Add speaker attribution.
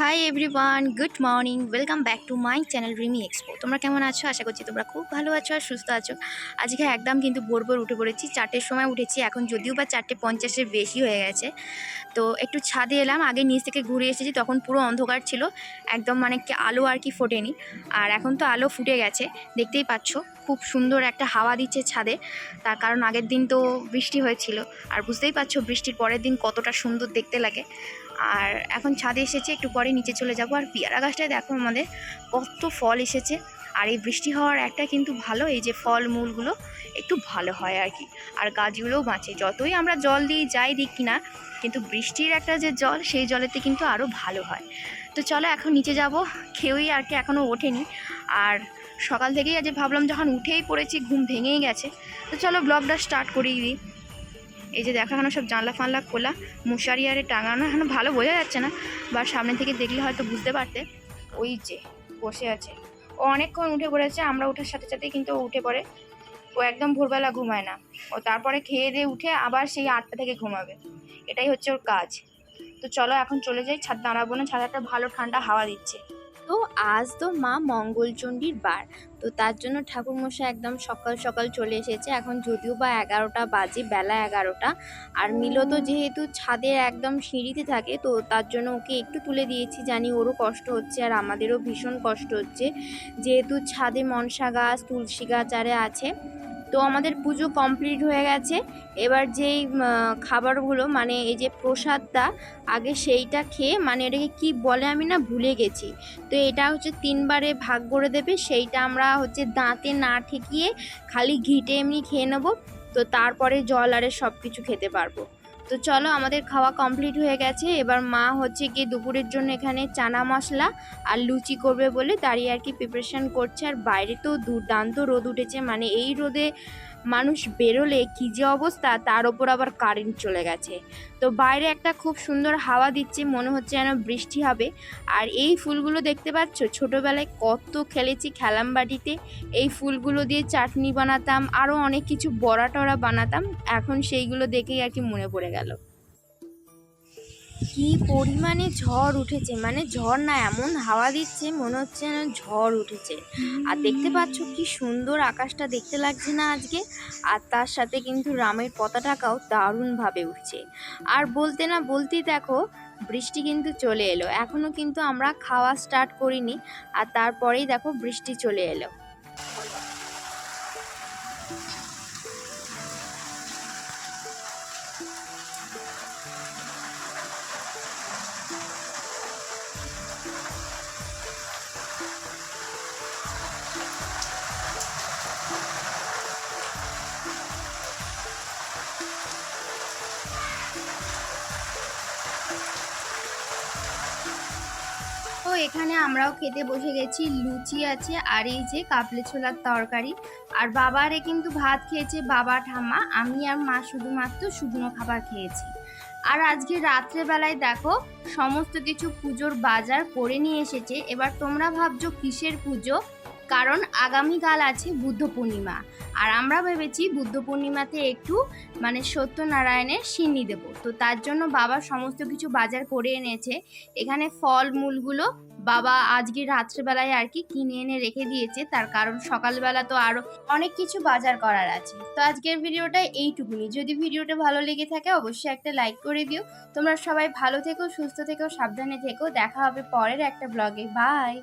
Speaker 1: Hi everyone good morning welcome back to my channel Rimi expo তোমরা কেমন আছো? আশা করছি তোমরা খুব ভালো আছো আর সুস্থ আছো। আজকে একদম কিন্তু ভোর ভোর উঠে পড়েছি, চারটের সময় উঠেছি, এখন যদিও বা চারটে পঞ্চাশের বেশি হয়ে গেছে। তো একটু ছাদে এলাম, আগে নিচ থেকে ঘুরে এসেছি, তখন পুরো অন্ধকার ছিল, একদম মানে কি আলো আর কি ফোটেনি। আর এখন তো আলো ফুটে গেছে, দেখতেই পাচ্ছ, খুব সুন্দর একটা হাওয়া দিচ্ছে ছাদে। তার কারণ আগের দিন তো বৃষ্টি হয়েছিল, আর বুঝতেই পারছ বৃষ্টির পরের দিন কতটা সুন্দর দেখতে লাগে। আর এখন ছাদে এসেছে, একটু পরে নিচে চলে যাব। আর পেয়ারা গাছটায় দেখো আমাদের কত ফল এসেছে। আর এই বৃষ্টি হওয়ার একটা কিন্তু ভালো, এই যে ফল মূলগুলো একটু ভালো হয় আর কি। আর গাছগুলোও বাঁচে, যতই আমরা জল দিই যাই দিই কিনা, কিন্তু বৃষ্টির একটা যে জল, সেই জলেতে কিন্তু আরও ভালো হয়। তো চলো এখন নিচে যাব কেউই আর কি এখনও ওঠেনি। আর সকাল থেকেই আজ ভাবলাম যখন উঠেই পড়েছি, ঘুম ভেঙেই গেছে। তো চলো ব্লগটা স্টার্ট করিয়ে দিই। এই যে দেখো এখনও সব জানলা ফানলা খোলা, মশারি আরে টাঙানো, এখনও ভালো বোঝা যাচ্ছে না। বা সামনে থেকে দেখলে হয়তো বুঝতে পারতে। ওই যে বসে আছে। ও অনেকক্ষণ উঠে পড়েছে, আমরা ওঠার সাথে সাথেই কিন্তু ও উঠে পড়ে। ও একদম ভোরবেলা ঘুমায় না। ও তারপরে খেয়ে দিয়ে উঠে আবার সেই আটটা থেকে ঘুমাবে। এটাই হচ্ছে ওর কাজ। তো চলো এখন চলে যাই, ছাদ দাঁড়াবো না, ছাদ একটা ভালো ঠান্ডা হাওয়া দিচ্ছে। তো আজ তো মা মঙ্গলচণ্ডীর বার। তো তার জন্য ঠাকুরমশাই একদম সকাল সকাল চলে এসেছে। এখন যদিও বা এগারোটা বাজে, বেলা এগারোটা। আর মিলো তো যেহেতু ছাদে একদম সিঁড়িতে থাকে, তো তার জন্য ওকে একটু তুলে দিয়েছি জানি ওরও কষ্ট হচ্ছে আর আমাদেরও ভীষণ কষ্ট হচ্ছে। যেহেতু ছাদে মনসা গাছ, তুলসী গাছ আরে আছে তো আমাদের পুজো কমপ্লিট হয়ে গেছে। এবার যেই খাবারগুলো মানে এই যে প্রসাদটা, আগে সেইটা খেয়ে মানে এটাকে কি বলে আমি না ভুলে গেছি। তো এটা হচ্ছে তিনবারে ভাগ করে দেবে, সেইটা আমরা হচ্ছে দাঁতে না ঠেকিয়ে খালি ঘিটে এমনি খেয়ে নেব, তো তারপরে জল আরে সব কিছু খেতে পারব। তো চলো আমাদের খাওয়া কমপ্লিট হয়ে গেছে। এবার মা হচ্ছে গিয়ে দুপুরের জন্য এখানে চানা মশলা আর লুচি করবে বলে দাঁড়িয়ে আর কি প্রিপারেশান করছে। আর বাইরে তো দুর্দান্ত রোদ উঠেছে। মানে এই রোদে মানুষ বেরোলে কী যে অবস্থা, তার ওপর আবার কারেন্ট চলে গেছে। তো বাইরে একটা খুব সুন্দর হাওয়া দিচ্ছে, মনে হচ্ছে যেন বৃষ্টি হবে। আর এই ফুলগুলো দেখতে পাচ্ছ? ছোটোবেলায় কত খেলেছি খেলাম বাটিতে এই ফুলগুলো দিয়ে চাটনি বানাতাম আরও অনেক কিছু বড়া টড়া বানাতাম। এখন সেইগুলো দেখেই আর কি মনে পড়ে গেল। কি পরিমাণে ঝড় উঠেছে? মানে ঝড় না এমন হাওয়া দিচ্ছে মনে হচ্ছে যেন ঝড় উঠেছে। আর দেখতে পাচ্ছ কি সুন্দর আকাশটা দেখতে লাগছে না আজকে? আর তার সাথে কিন্তু রামের পতাকাও দারুণভাবে উঠছে। আর বলতে না বলতেই দেখো বৃষ্টি কিন্তু চলে এলো। এখনও কিন্তু আমরা খাওয়া স্টার্ট করিনি আর তারপরেই দেখো বৃষ্টি চলে এলো। এখানে আমরাও খেতে বসে গেছি, লুচি আছে আর এই যে কাবলে ছোলার তরকারি। আর বাবারে কিন্তু ভাত খেয়েছে বাবা ঠাম্মা, আমি আর মা শুধুমাত্র শুকনো খাবার খেয়েছি। আর আজকে রাত্রেবেলায় দেখো, সমস্ত কিছু পুজোর বাজার করে নিয়ে এসেছে। এবার তোমরা ভাবছ কিসের পুজো? কারণ আগামীকাল আছে বুদ্ধ পূর্ণিমা। আর আমরা ভেবেছি বুদ্ধ পূর্ণিমাতে একটু মানে সত্যনারায়ণের সিন্নি দেব। তো তার জন্য বাবা সমস্ত কিছু বাজার করে এনেছে। এখানে ফল মূলগুলো বাবা আজকে রাত্রেবেলায় আর কি কিনে এনে রেখে দিয়েছে। তার কারণ সকালবেলা তো আরও অনেক কিছু বাজার করার আছে। তো আজকের ভিডিওটা এইটুকুনি। যদি ভিডিওটা ভালো লেগে থাকে অবশ্যই একটা লাইক করে দিও। তোমরা সবাই ভালো থেকো, সুস্থ থেকো, সাবধানে থেকো। দেখা হবে পরের একটা ব্লগে। বাই!